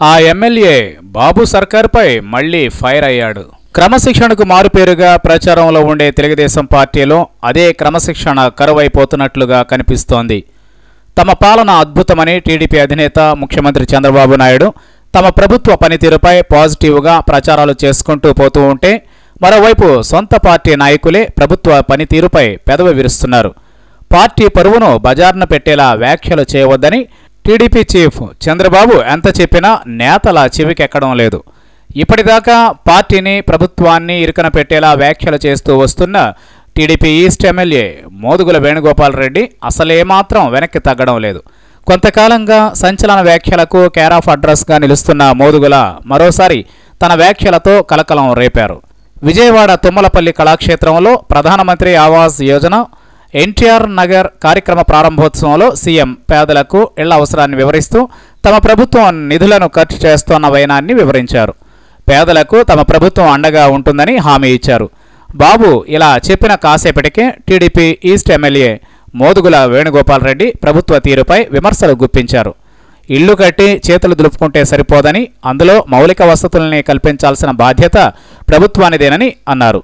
ఆ ఎమ్మెల్యే బాబు సర్కార్పై మళ్ళీ ఫైర్ అయ్యాడు. క్రమశిక్షణకు మారుపేరుగా ప్రచారంలో ఉండే తెలుగుదేశం పార్టీలో అదే క్రమశిక్షణ కరువైపోతున్నట్లుగా కనిపిస్తోంది. తమ పాలన అద్భుతమని టీడీపీ అధినేత ముఖ్యమంత్రి చంద్రబాబు నాయుడు తమ ప్రభుత్వ పనితీరుపై పాజిటివ్గా ప్రచారాలు చేసుకుంటూ పోతూ ఉంటే మరోవైపు సొంత పార్టీ నాయకులే ప్రభుత్వ పనితీరుపై పెదవి విరుస్తున్నారు. పార్టీ పరువును బజార్న పెట్టేలా వ్యాఖ్యలు చేయవద్దని టీడీపీ చీఫ్ చంద్రబాబు ఎంత చెప్పినా నేతల చెవికెక్కడం లేదు. ఇప్పటిదాకా పార్టీని ప్రభుత్వాన్ని ఇరుకన పెట్టేలా వ్యాఖ్యలు చేస్తూ వస్తున్న TDP east MLA Modugula Venugopal Reddy అసలేమాత్రం వెనక్కి తగ్గడం లేదు. కొంతకాలంగా సంచలన వ్యాఖ్యలకు కేర్ ఆఫ్ అడ్రస్గా నిలుస్తున్న మోదుగుల మరోసారి తన వ్యాఖ్యలతో కలకలం రేపారు. విజయవాడ తుమ్మలపల్లి కళాక్షేత్రంలో ప్రధానమంత్రి ఆవాస్ యోజన ఎన్టీఆర్ నగర్ కార్యక్రమ ప్రారంభోత్సవంలో సీఎం పేదలకు ఇళ్ళ అవసరాన్ని వివరిస్తూ తమ ప్రభుత్వం నిధులను ఖర్చు చేస్తోన్న వైనాన్ని వివరించారు. పేదలకు తమ ప్రభుత్వం అండగా ఉంటుందని హామీ ఇచ్చారు. బాబు ఇలా చెప్పిన కాసేపటికే TDP east MLA Modugula Venugopal Reddy ప్రభుత్వ తీరుపై విమర్శలు గుప్పించారు. ఇల్లు కట్టి చేతులు దులుపుకుంటే సరిపోదని అందులో మౌలిక వసతుల్ని కల్పించాల్సిన బాధ్యత ప్రభుత్వానిదేనని అన్నారు.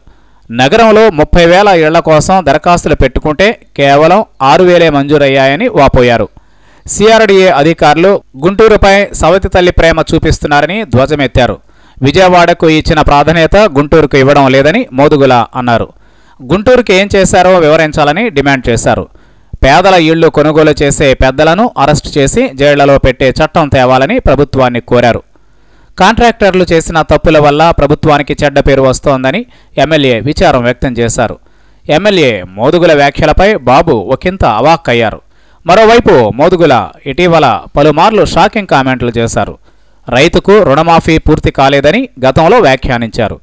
నగరంలో ముప్పై వేల ఇళ్ళ కోసం దరఖాస్తులు పెట్టుకుంటే కేవలం ఆరు వేలే మంజూరయ్యాయని వాపోయారు. సిఆర్డీఏ అధికారులు గుంటూరుపై సవతి తల్లి ప్రేమ చూపిస్తున్నారని ధ్వజమెత్తారు. విజయవాడకు ఇచ్చిన ప్రాధాన్యత గుంటూరుకు ఇవ్వడం లేదని మోదుగుల అన్నారు. గుంటూరుకి ఏం చేశారో వివరించాలని డిమాండ్ చేశారు. పేదల ఇళ్ళు కొనుగోలు చేసే పెద్దలను అరెస్టు చేసి జైళ్ళలో పెట్టే చట్టం తేవాలని ప్రభుత్వాన్ని కోరారు. కాంట్రాక్టర్లు చేసిన తప్పుల వల్ల ప్రభుత్వానికి చెడ్డ పేరు వస్తోందని ఎమ్మెల్యే విచారం వ్యక్తం చేశారు. ఎమ్మెల్యే మోదుగుల వ్యాఖ్యలపై బాబు ఒకంత అవాక్కయ్యారు. మరోవైపు మోదుగుల ఇటీవల పలుమార్లు షాకింగ్ కామెంట్లు చేశారు. రైతుకు రుణమాఫీ పూర్తి కాలేదని గతంలో వ్యాఖ్యానించారు.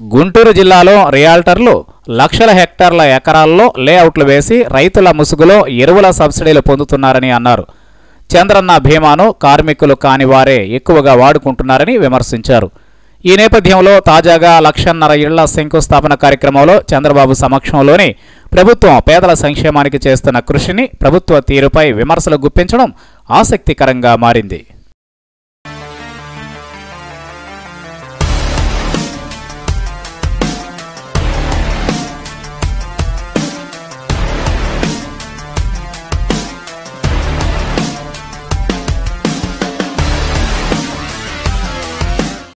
గుంటూరు జిల్లాలో రియాల్టర్లు లక్షల హెక్టార్ల ఎకరాల్లో లేఅవుట్లు వేసి రైతుల ముసుగులో ఎరువుల సబ్సిడీలు పొందుతున్నారని అన్నారు. చంద్రన్న భీమాను కార్మికులు కాని వారే ఎక్కువగా వాడుకుంటున్నారని విమర్శించారు. ఈ నేపథ్యంలో తాజాగా లక్షన్నర ఇళ్ళ శంకుస్థాపన కార్యక్రమంలో చంద్రబాబు సమక్షంలోనే ప్రభుత్వం పేదల సంక్షేమానికి చేస్తున్న కృషిని ప్రభుత్వ తీరుపై విమర్శలు గుప్పించడం ఆసక్తికరంగా మారింది.